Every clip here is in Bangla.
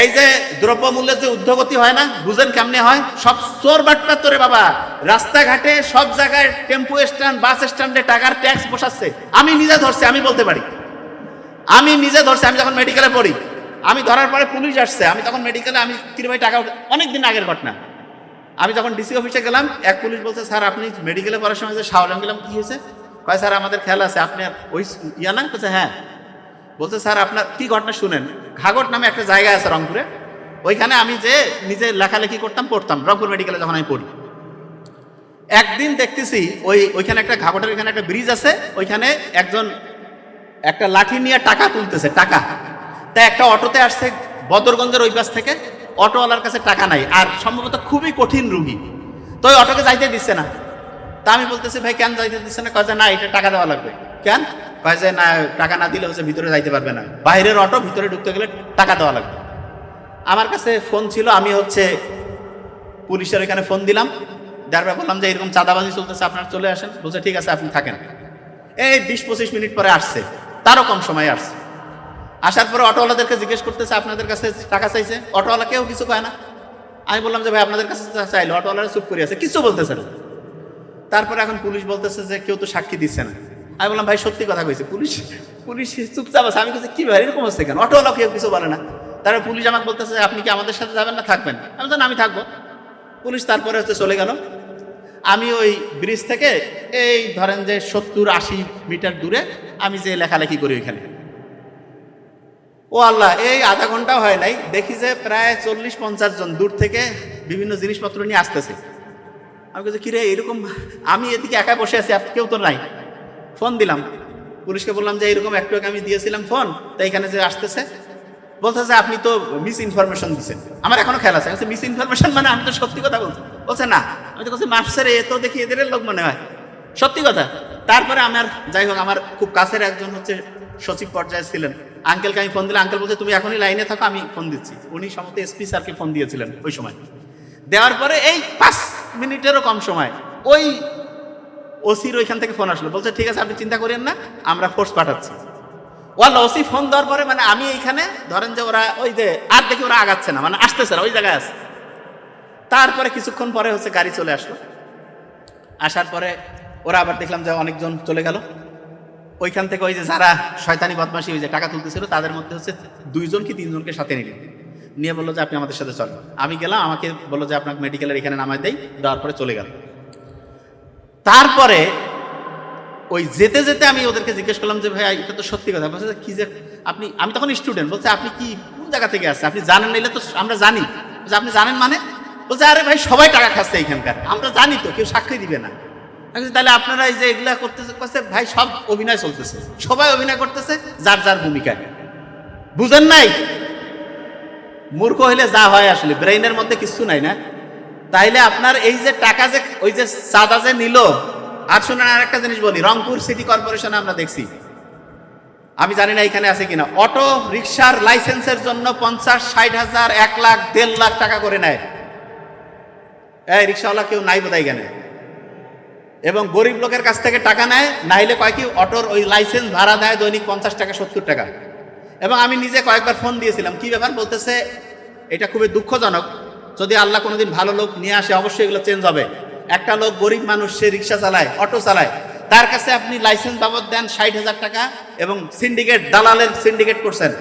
এই যে দ্রব্য মূল্যের যে ঊর্ধ্বগতি হয় না, বুঝেন কেমনে হয়? সব চোর বাটপার তোরে বাবা। রাস্তাঘাটে সব জায়গায় টেম্পো স্ট্যান্ড, বাস স্ট্যান্ডে টাকার ট্যাক্স বসাচ্ছে। আমি নিজে ধরছি, আমি বলতে পারি। আমি নিজে ধরছি, আমি যখন মেডিকেলে পড়ি, আমি ধরার পরে পুলিশ আসছে। আমি তখন মেডিকেলে আমি ভাই টাকা অনেক দিন আগের ঘটনা। আমি যখন ডিসি অফিসে গেলাম, এক পুলিশ বলছে, স্যার, আপনি মেডিকেলে পড়ার সময় যে শাওলাম গেলাম, কি হয়েছে? কয়, স্যার, আমাদের খেয়াল আছে, আপনি ওই ইয়া না? হ্যাঁ। বলছে, স্যার, আপনার, কি ঘটনা শুনেন? ঘাগট নামে একটা জায়গা আছে রংপুরে। ওইখানে আমি যে নিজে লেখালেখি করতাম, পড়তাম। রংপুর মেডিকেলে যখন আমি পড়ি। একদিন দেখতেছি ওই, ওইখানে একটা ঘাগটের ওইখানে একটা ব্রিজ আছে। ওইখানে একজন, একটা লাঠি নিয়ে টাকা তুলতেছে, টাকা। তা একটা অটোতে আসছে বদরগঞ্জের ওই পাশ থেকে। অটোওয়ালার কাছে টাকা নাই। আর সম্ভবত খুবই কঠিন রুগী। তো ওই অটোকে যাইতে দিচ্ছে না। তা আমি বলতেছি, ভাই, কেন যাইতে দিচ্ছে না? যে, না, এটা টাকা দেওয়া লাগবে। কেন? কয় যে না, টাকা না দিলে হচ্ছে ভিতরে যাইতে পারবে না। বাইরের অটো ভিতরে ঢুকতে গেলে টাকা দেওয়া লাগবে। আমার কাছে ফোন ছিল, আমি হচ্ছে পুলিশের এখানে ফোন দিলাম। যার বললাম যে, এরকম চাঁদাবাজি চলতেছে, আপনার চলে আসেন। বলছে, ঠিক আছে, আপনি থাকেন। এই বিশ পঁচিশ মিনিট পরে আসছে। তারও কম সময় আসছে। আসার পরে অটোওয়ালাদেরকে জিজ্ঞেস করতেছে, আপনাদের কাছে টাকা চাইছে? অটোওয়ালা কেউ কিছু পায় না। আমি বললাম যে, ভাই, আপনাদের কাছে চাইলো। অটোওয়ালারা চুপ করে আছে, কিছু বলতেছে না। তারপরে এখন পুলিশ বলতেছে যে, কেউ তো সাক্ষী দিচ্ছে না। আমি বললাম, ভাই, সত্যি কথা কইছে, পুলিশ পুলিশ চুপচাপ আছে। আমি বলছি কি ভাই, এরকম হচ্ছে কেন? অটোওয়ালা কেউ কিছু বলে না। তারপরে পুলিশ আমাকে বলতেছে, আপনি কি আমাদের সাথে যাবেন না, থাকবেন আমি বললাম, আমি থাকব। পুলিশ তারপরে হচ্ছে চলে গেল। আমি ওই ব্রিজ থেকে এই ধরেন যে সত্তর আশি মিটার দূরে আমি যে লেখালেখি করি ওইখানে। ও আল্লাহ, এই আধা ঘণ্টা হয় নাই। দেখি যে প্রায় চল্লিশ পঞ্চাশ জন দূর থেকে বিভিন্ন জিনিসপত্র নিয়ে আসতেছে। আমি কিরে এরকম আমি এদিকে একা বসে আছি কেউ তো নাই। ফোন দিলাম। পুলিশকে বললাম যে, এরকম একটু আমি দিয়েছিলাম ফোন, তো এখানে যে আসতেছে। বলতেছে, আপনি তো মিস ইনফরমেশন দিচ্ছেন। আমার এখনও খেয়াল আছে। মিস ইনফরমেশন মানে আমি তো সত্যি কথা বলছি। বলছে, না। আমি তো বলছি মাস্টারে এ তো দেখি এদের লোক মনে হয়। সত্যি কথা। তারপরে আমার যাই হোক, আমার খুব কাছের একজন হচ্ছে সচিব পর্যায়ে ছিলেন। আঙ্কেলকে আমি ফোন দিলাম। আঙ্কেল বলছে, তুমি এখনই লাইনে থাকো, আমি ফোন দিচ্ছি। উনি সমস্ত এসপি স্যারকে ফোন দিয়েছিলেন ওই সময়। দেওয়ার পরে এই পাঁচ মিনিটেরও কম সময়, ওই ওসির ওইখান থেকে ফোন আসলো। বলছে, ঠিক আছে, আপনি চিন্তা করেন না, আমরা ফোর্স পাঠাচ্ছি। ওয়াল ওসি ফোন দেওয়ার পরে মানে আমি এইখানে, ধরেন যে ওরা ওই যে, আর দেখি ওরা আগাচ্ছে না মানে আসতেছে না, ওই জায়গায় আছে। তারপরে কিছুক্ষণ পরে হচ্ছে গাড়ি চলে আসলো। আসার পরে ওরা আবার দেখলাম যে অনেকজন চলে গেল। ওইখান থেকে ওই যে যারা শয়তানি বদমাসি ওই যে টাকা তুলতেছিল, তাদের মধ্যে হচ্ছে দুইজন কি তিনজনকে সাথে নিল। নিয়ে বলল যে, আপনি আমাদের সাথে চলেন। আমি গেলাম, আমাকে বলল যে, আপনাকে মেডিকেলের এখানে নামায় দেয় দেওয়ার পরে চলে গেল। তারপরে ওই যেতে যেতে আমি ওদেরকে জিজ্ঞেস করলাম যে, ভাই, এটা তো সত্যি কথা। বলছে, কি যে আপনি, আমি তখন স্টুডেন্ট বলছে, আপনি কি কোন জায়গা থেকে আসছে আপনি জানেন নিলে তো আমরা জানি। বলছে, আপনি জানেন মানে? বলছে, আরে ভাই, সবাই টাকা খাচ্ছে এইখানকার আমরা জানি তো, কেউ সাক্ষী দিবে না। তাহলে আপনারা এই যে এগুলা করতেছে, করছে, ভাই, সব অভিনয় চলতেছে। সবাই অভিনয় করতেছে, যার যার ভূমিকা। বুঝেন নাই? মূর্খ হইলে যা হয় আসলে ব্রেইনের মধ্যে কিছু নাই না? তাইলে আপনার এই যে টাকা যে, ওই যে সাদা যে নিল, আর শুনেন, আর একটা জিনিস বলি, রংপুর সিটি কর্পোরেশনে আমরা দেখছি। আমি জানি না এখানে আছে কিনা। অটো রিক্সার লাইসেন্সের জন্য পঞ্চাশ, ষাট হাজার, এক লাখ, দেড় লাখ টাকা করে নেয়। এই রিক্সাওয়ালা কেউ নাই বোধহয় এখানে। এবং গরিব লোকের কাছ থেকে টাকা নেয়, নাইলে কয় অটোর ওই লাইসেন্স ভাড়া দেয় দৈনিক পঞ্চাশ টাকা, সত্তর টাকা। এবং আমি নিজে কয়েকবার ফোন দিয়েছিলাম, কি ব্যাপার বলতেছে, এটা খুবই দুঃখজনক। যদি আল্লাহ কোনোদিন ভালো লোক নিয়ে আসে, অবশ্যই এগুলো চেঞ্জ হবে। একটা লোক গরিব মানুষ, সে রিক্সা চালায়, অটো চালায়, তার কাছে আপনি লাইসেন্স বাবদ দেন ষাট হাজার টাকা এবং সিন্ডিকেট দালালের সিন্ডিকেট করছেন।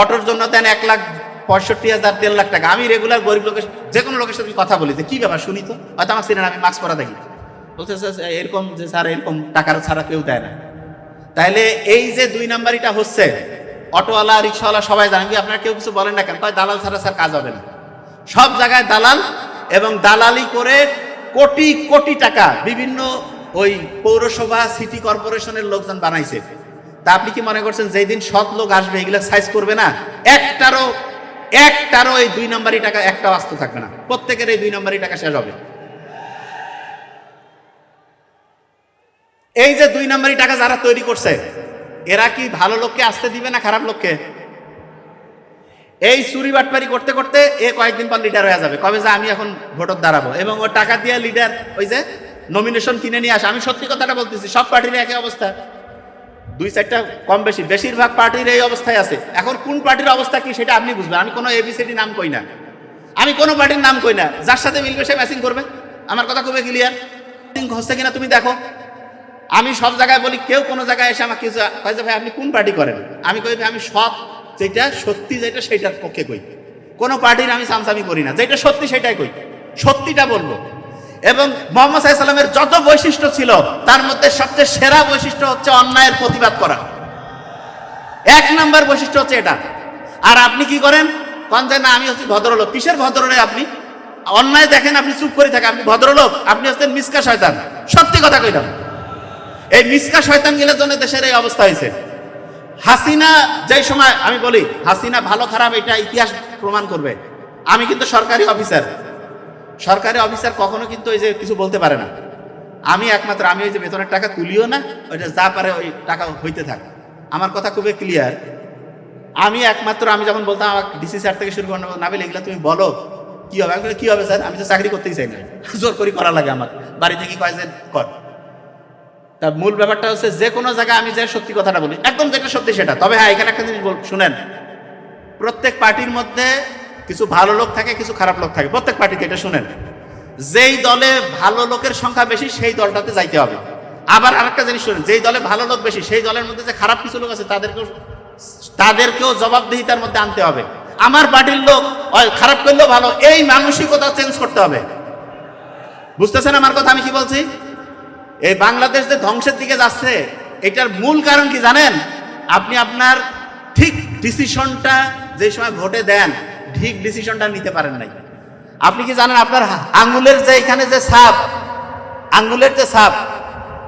অটোর জন্য দেন এক লাখ পঁয়ষট্টি হাজার, দেড় লাখ টাকা। আমি রেগুলার গরিব লোকের যে কোনো লোকের সাথে কথা বলি, যে কি ব্যাপার, শুনি তো। হয়তো আমার সিনেমা আমি মাস্ক পরা দেখি। বলছে এরকম যে স্যার, এরকম টাকার ছাড়া কেউ দেয় না। তাইলে এই যে দুই নাম্বারিটা হচ্ছে, অটোওয়ালা, রিক্সাওয়ালা সবাই জানেন কি আপনারা কেউ কিছু বলেন না কেন? কয়, দালাল ছাড়া স্যার কাজ হবে না। সব জায়গায় দালাল এবং দালালি করে কোটি কোটি টাকা বিভিন্ন ওই পৌরসভা সিটি কর্পোরেশনের লোকজন বানাইছে। তা আপনি কি মনে করছেন যেই দিন সৎ লোক আসবে, এগুলো সাইজ করবে না? একটারও একটারও এই দুই নম্বরই টাকা, একটা আস্ত থাকবে না। প্রত্যেকের এই দুই নম্বরই টাকা শেষ হবে। এই যে দুই নম্বরই টাকা যারা তৈরি করছে, এরা কি ভালো লোককে আসতে দিবে না খারাপ লোককে? এই চুরি বাটপারি করতে করতে এ কয়েকদিন পর লিডার হয়ে যাবে। কবে যে আমি এখন ভোটর দাঁড়াবো। এবং ও টাকা দিয়ে লিডার ওই যে নমিনেশন কিনে নিয়ে আসে। আমি সত্যি কথাটা বলতেছি, সব পার্টির একই অবস্থা। দুই চারটা কম বেশি। বেশিরভাগ পার্টির এই অবস্থায় আছে। এখন কোন পার্টির অবস্থা কি সেটা আপনি বুঝবেন। আমি কোনো এবিসিডি নাম কই না। আমি কোনো পার্টির নাম কই না। যার সাথে মিলবে সে ম্যাচিং করবে। আমার কথা খুবই ক্লিয়ার হচ্ছে কিনা তুমি দেখো। আমি সব জায়গায় বলি, কেউ কোনো জায়গায় এসে আমাকে কিছু ভাই, আপনি কোন পার্টি করেন? আমি কই আমি সৎ যেটা সত্যি, যেটা সেটার পক্ষে কই? কোনো পার্টির আমি সামসামি করি না। যেটা সত্যি, সেটাই কই। সত্যিটা বলব এবং মোহাম্মদ সাল্লামের যত বৈশিষ্ট্য ছিল, তার মধ্যে সবচেয়ে সেরা বৈশিষ্ট্য হচ্ছে অন্যায়ের প্রতিবাদ করা। এক নম্বর বৈশিষ্ট্য হচ্ছে এটা। আর আপনি কি করেন? কন না, আমি হচ্ছি ভদ্রলোক। কিসের ভদ্রলোক আপনি? অন্যায় দেখেন, আপনি চুপ করে থাকেন। আপনি ভদ্রলোক, আপনি হচ্ছেন মিসকা শয়তান। সত্যি কথা কইলাম। এই মিসকা শয়তান গেলের জন্য দেশের এই অবস্থা হয়েছে। হাসিনা, যেই সময় আমি বলি, হাসিনা ভালো, খারাপ, এটা ইতিহাস প্রমাণ করবে। আমি কিন্তু সরকারি অফিসার। সরকারি অফিসার কখনো কিন্তু ওই যে কিছু বলতে পারে না। আমি একমাত্র, আমি ওই যে বেতনের টাকা তুলিও না, ওইটা যা পারে ওই টাকা হইতে থাক। আমার কথা খুবই ক্লিয়ার আমি একমাত্র, আমি যখন বলতাম আমার ডিসি স্যার থেকে শুরু করে না বলে এগুলো তুমি বলো, কি হবে? আমি কি হবে স্যার আমি তো চাকরি করতেই চাই না। জোর করি করা লাগে আমার। বাড়ি থেকে কয় যে, কর। তা মূল ব্যাপারটা হচ্ছে যে কোনো জায়গায় আমি যাই সত্যি কথাটা বলি, একদম যেটা সত্যি সেটা। তবে হ্যাঁ এখানে একটা জিনিস শুনেন, প্রত্যেক পার্টির মধ্যে কিছু ভালো লোক থাকে, কিছু খারাপ লোক থাকে। প্রত্যেক পার্টিতে এটা শুনেন। যেই দলে ভালো লোকের সংখ্যা বেশি, সেই দলটাতে যাইতে হবে। আবার আরেকটা জিনিস শুনেন, যেই দলে ভালো লোক বেশি, সেই দলের মধ্যে যে খারাপ কিছু লোক আছে, তাদেরকেও তাদেরকেও জবাবদিহিতার মধ্যে আনতে হবে। আমার পার্টির লোক খারাপ করলেও ভালো, এই মানসিকতা চেঞ্জ করতে হবে। বুঝতেছেন আমার কথা আমি কি বলছি? এই বাংলাদেশ যে ধ্বংসের দিকে যাচ্ছে, এটার মূল কারণ কি জানেন? আপনি আপনার ঠিক ডিসিশনটা যে সময় ভোটে দেন, ঠিক ডিসিশনটা নিতে পারেন নাই। আপনি কি জানেন আপনার আঙ্গুলের যে এখানে যে সাপ আঙ্গুলের যে সাপ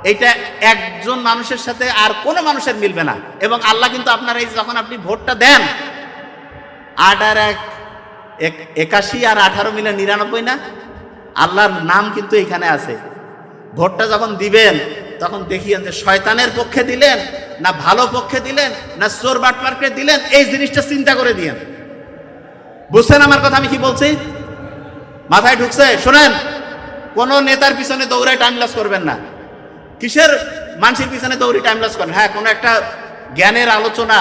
এটা একজন মানুষের সাথে আর কোনো মানুষের মিলবে না। এবং আল্লাহ কিন্তু আপনার এই যখন আপনি ভোটটা দেন আট আর এক, এক- একাশি আর আঠারো মিলে নিরানব্বই না? আল্লাহর নাম কিন্তু এখানে আছে। ভোটটা যখন দিবেন, তখন দেখিয়েন যে শয়তানের পক্ষে দিলেন, না ভালো পক্ষে দিলেন, না চোর বাটপার্কে দিলেন, এই জিনিসটা চিন্তা করে দিয়েন। বুঝছেন আমার কথা আমি কি বলছি? মাথায় ঢুকছে, শোনেন, কোন নেতার পিছনে দৌড়ায় টাইম লস করবেন না। কিসের মানুষের পিছনে দৌড়ি টাইম লস করেন? হ্যাঁ কোনো একটা জ্ঞানের আলোচনা,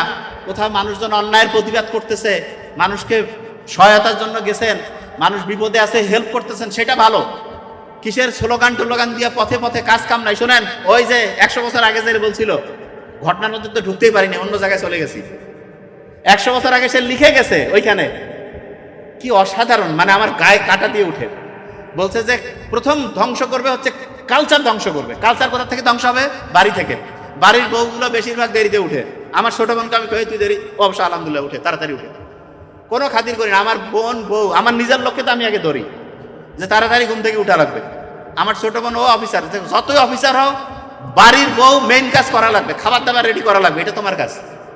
কোথাও মানুষজন অন্যায়ের প্রতিবাদ করতেছে, মানুষকে সহায়তার জন্য গেছেন, মানুষ বিপদে আছে হেল্প করতেছেন, সেটা ভালো। কিসের স্লোগান টোলোগান দিয়ে পথে পথে কাজ কাম নাই? শোনেন, ওই যে একশো বছর আগে যে বলছিল ঘটনার মধ্যে তো ঢুকতেই পারিনি, অন্য জায়গায় চলে গেছি। একশো বছর আগে সে লিখে গেছে ওইখানে, কি অসাধারণ মানে আমার গায়ে কাটা দিয়ে উঠে। বলছে যে প্রথম ধ্বংস করবে হচ্ছে কালচার ধ্বংস করবে। কালচার কোথা থেকে ধ্বংস হবে? বাড়ি থেকে। বাড়ির বউগুলো বেশিরভাগ দেরিতে উঠে। আমার ছোট বোনকে আমি কই, তুই দেরি? অবশ্য আলহামদুলিল্লাহ উঠে, তাড়াতাড়ি উঠে। কোনো খাতির করি না, আমার বোন, বউ, আমার নিজের লক্ষ্যে তো আমি আগে ধরি যে তাড়াতাড়ি ঘুম থেকে উঠা লাগবে। আমার ছোট বোন, ও অফিসার যতই অফিসার হও, বাড়ির বউ মেইন কাজ করা লাগবে, খাবার দাবার রেডি করা লাগবে, এটা তোমার কাজ।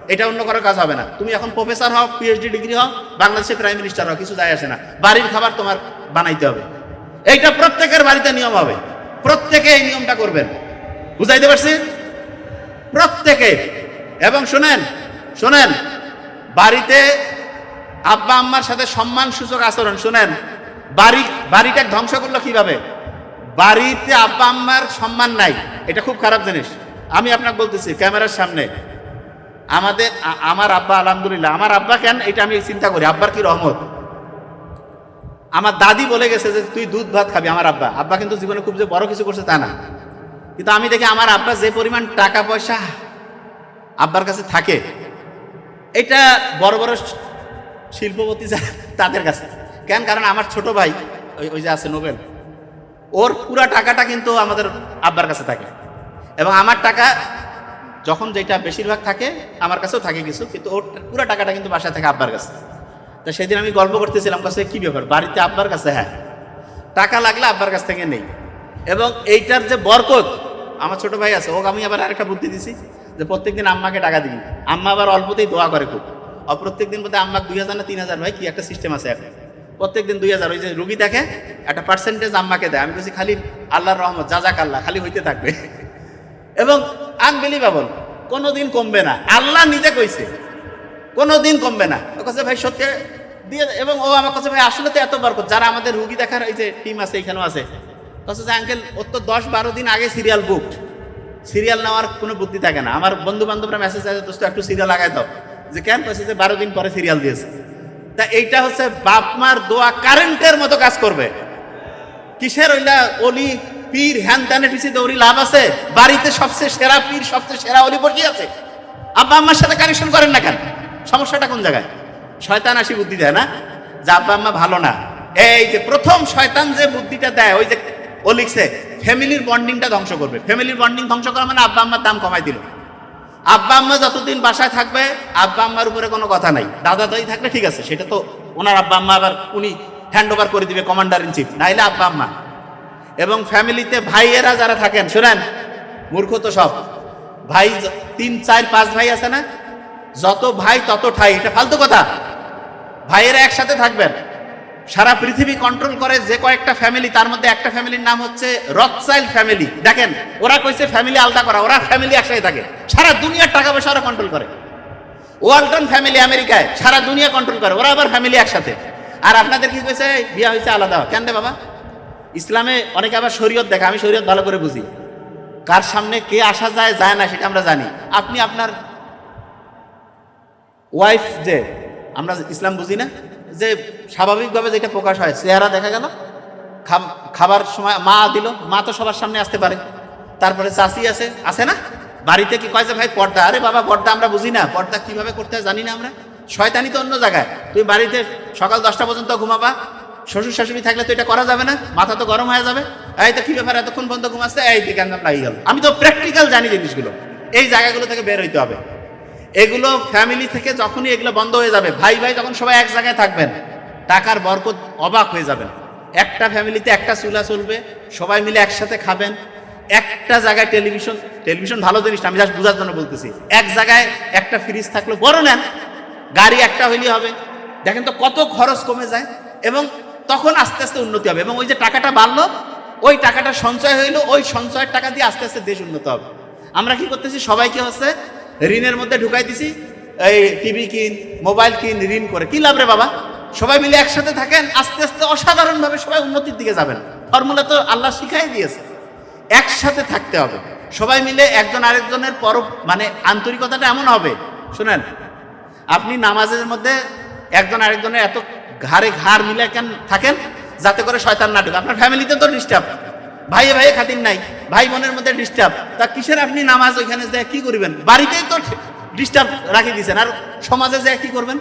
এটা অন্য কারও কাজ হবে না। তুমি এখন প্রফেসর হও পিএইচডি ডিগ্রি হও, বাংলাদেশে প্রাইম মিনিস্টার হও, কিছু যায় আসে না। বাড়ির খাবার তোমার বানাইতে হবে। এইটা প্রত্যেকের বাড়িতে নিয়ম হবে। প্রত্যেকে এই নিয়মটা করবেন। বুঝাইতে পারছি? প্রত্যেকে। এবং শোনেন শোনেন, বাড়িতে আব্বা আম্মার সাথে সম্মান সূচক আচরণ, শোনেন, বাড়ি, বাড়িটা ধ্বংস করল কীভাবে? বাড়িতে আব্বা আম্মার সম্মান নাই। এটা খুব খারাপ জিনিস। আমি আপনাকে বলতেছি, ক্যামেরার সামনে। আমাদের আমার আব্বা, আলহামদুলিল্লাহ, আমার আব্বা কেন, এটা আমি চিন্তা করি, আব্বার কি রহমত? আমার দাদি বলে গেছে যে, তুই দুধ, ভাত খাবি, আমার আব্বা। আব্বা কিন্তু জীবনে খুব যে বড় কিছু করছে তা না। কিন্তু আমি দেখি আমার আব্বা যে পরিমাণ টাকা পয়সা আব্বার কাছে থাকে, এটা বড় বড় শিল্পপতি যা- তাদের কাছে। কেন? কারণ আমার ছোট ভাই, ওই ওই যে আছে নোবেল ওর পুরা টাকাটা কিন্তু আমাদের আব্বার কাছে থাকে। এবং আমার টাকা যখন যেটা বেশিরভাগ থাকে, আমার কাছেও থাকে কিছু, কিন্তু ওর পুরো টাকাটা কিন্তু বাসায় থাকে আব্বার কাছে। তা সেদিন আমি গল্প করতেছিলাম কাছে কি ব্যাপার? বাড়িতে আব্বার কাছে? হ্যাঁ। টাকা লাগলে আব্বার কাছ থেকে নেই। এবং এইটার যে বরকত আমার ছোট ভাই আছে, ওকে আমি আবার আরেকটা বুদ্ধি দিছি যে প্রত্যেকদিন আম্মাকে টাকা দিবি। আম্মা আবার অল্পতেই দোয়া করে খুব। আর প্রত্যেকদিন বলতে আম্মা দুই হাজার না তিন হাজার, ভাই, কি একটা সিস্টেম আছে এখন। প্রত্যেকদিন দুই হাজার, ওই যে রুগী দেখে একটা পার্সেন্টেজ আম্মাকে দেয়। আমি বলছি খালি আল্লাহর রহমত, যা যাক আল্লাহ, খালি হইতে থাকবে। এবং আনবিলিভেবল কোনোদিন কমবে না। আল্লাহ নিজে কইছে, কোনোদিন কমবে না। ও কাছে ভাই, সত্যি দিয়ে এবং ও আমার কাছে ভাই, আসলে তো এত বরকত, যারা আমাদের রুগী দেখার এই যে টিম আছে, এখানেও আছে। কাছে যে, আঙ্কেল, ওর তো দশ বারো দিন আগে সিরিয়াল বুক সিরিয়াল নেওয়ার কোনো বুদ্ধি থাকে না। আমার বন্ধু বান্ধবরা মেসেজ আছে দোস্ত, একটু সিরিয়াল লাগাই দাও। যে, কেন? কইছে যে, বারো দিন পরে সিরিয়াল দিয়েছে। তা এইটা হচ্ছে বাপ মার দোয়া কারেন্টের মতো কাজ করবে। কিসের ওইলা অলি পীর হ্যান ত্যানে পিছিয়ে দৌড়ি লাভ আছে? বাড়িতে সবচেয়ে সেরা পীর, সবচেয়ে সেরা অলি বসে আছে? আব্বা আম্মার সাথে কানেকশন করেন না কেন? সমস্যাটা কোন জায়গায়? শয়তান আসি বুদ্ধি দেয় না? যে আব্বা আম্মা ভালো না। এই যে প্রথম শয়তান যে বুদ্ধিটা দেয়, ওই যে ও লিখছে ফ্যামিলির বন্ডিংটা ধ্বংস করবে। ফ্যামিলির বন্ডিং ধ্বংস করা মানে আব্বা আম্মার দাম কমাই দিল। আব্বা আম্মা যতদিন বাসায় থাকবে, আব্বা আম্মার উপরে কোনো কথা নাই। দাদা দাদি থাকলে ঠিক আছে, সেটা তো ওনার আব্বা আম্মা আবার উনি হ্যান্ড ওভার করে দিবে কমান্ডার ইন চিফ নাইলে আব্বা আম্মা। এবং ফ্যামিলিতে ভাইয়েরা যারা থাকেন, শোনেন, মূর্খ তো সব। ভাই তিন, চার, পাঁচ ভাই আছে না? যত ভাই তত ঠাই, এটা ফালতু কথা। ভাইয়েরা একসাথে থাকবেন। সারা পৃথিবী কন্ট্রোল করে যে কয়েকটা ফ্যামিলি তার মধ্যে একটা ফ্যামিলির নাম হচ্ছে রকসাইল ফ্যামিলি দেখেন, ওরা কইছে ফ্যামিলি আলাদা করা, ওরা ফ্যামিলি একসাথে থাকে। সারা দুনিয়ার টাকা পয়সা ওরা কন্ট্রোল করে। ওয়ালটন ফ্যামিলি আমেরিকায়, সারা দুনিয়া কন্ট্রোল করে, ওরা আবার ফ্যামিলি একসাথে। আর আপনাদের কি কইছে? বিয়া হয়েছে আলাদা। কেন রে বাবা? ইসলামে অনেকে আবার শরীয়ত দেখে, আমি শরীয়ত ভালো করে বুঝি। কার সামনে কে আসা যায় যায় না, সেটা আমরা জানি। আপনি আপনার ওয়াইফ যে, আমরা ইসলাম বুঝি না? যে স্বাভাবিকভাবে যেটা প্রকাশ হয়, চেহারা দেখা গেল খাবার সময় মা দিল, মা তো সবার সামনে আসতে পারে। তারপরে চাষি আছে আছে না? বাড়িতে কি কয়েছে ভাই, পর্দা? আরে বাবা, পর্দা আমরা বুঝি না। পর্দা কীভাবে করতে হয় জানি না আমরা। শয়তানি তো অন্য জায়গায়। তুমি বাড়িতে সকাল দশটা পর্যন্ত ঘুমাবা। শ্বশুর শাশুড়ি থাকলে তো এটা করা যাবে না। মাথা তো গরম হয়ে যাবে। এই তো কি ব্যাপার? এতক্ষণ পর্যন্ত ঘুমাচ্ছে। এই দিকে লাগিয়ে গেল আমি তো প্র্যাকটিক্যাল জানি জিনিসগুলো। এই জায়গাগুলো থেকে বের হইতে হবে। এগুলো ফ্যামিলি থেকে যখনই এগুলো বন্ধ হয়ে যাবে, ভাই ভাই যখন সবাই এক জায়গায় থাকবেন, টাকার বরকত অবাক হয়ে যাবেন। একটা ফ্যামিলিতে একটা চুলা চলবে, সবাই মিলে একসাথে খাবেন, একটা জায়গায় টেলিভিশন টেলিভিশন ভালো জিনিস আমি জাস্ট বোঝার জন্য বলতেছি। এক জায়গায় একটা ফ্রিজ থাকল বড় নেন, গাড়ি একটা হইলে হবে। দেখেন তো কত খরচ কমে যায়, এবং তখন আস্তে আস্তে উন্নতি হবে, এবং ওই যে টাকাটা বাড়লো, ওই টাকাটা সঞ্চয় হইল, ওই সঞ্চয়ের টাকা দিয়ে আস্তে আস্তে দেশ উন্নত হবে। আমরা কি করতেছি, সবাইকে হচ্ছে ঋণের মধ্যে ঢুকাই দিছি। এই টিভি কিন, মোবাইল কিন, ঋণ করে। কি লাভ রে বাবা? সবাই মিলে একসাথে থাকেন, আস্তে আস্তে অসাধারণভাবে সবাই উন্নতির দিকে যাবেন। ফর্মুলা তো আল্লাহ শিখাই দিয়েছে। একসাথে থাকতে হবে। সবাই মিলে একজন আরেকজনের পর মানে আন্তরিকতাটা এমন হবে। শুনেন, আপনি নামাজের মধ্যে একজন আরেকজনের এত ঘাড়ে ঘাড় মিলে কেন থাকেন, যাতে করে শয়তান না ঢুকে। আপনার ফ্যামিলিতে তো ডিস্টার্ব ভাইয়ে ভাইয়ে খাতির নাই, ভাই বোনের মধ্যে ডিস্টার্ব তা কিসের আপনি নামাজ ওইখানে যায় কি করবেন? বাড়িতেই তো ডিস্টার্ব রাখি দিয়েছেন আর সমাজে যায় কি করবেন?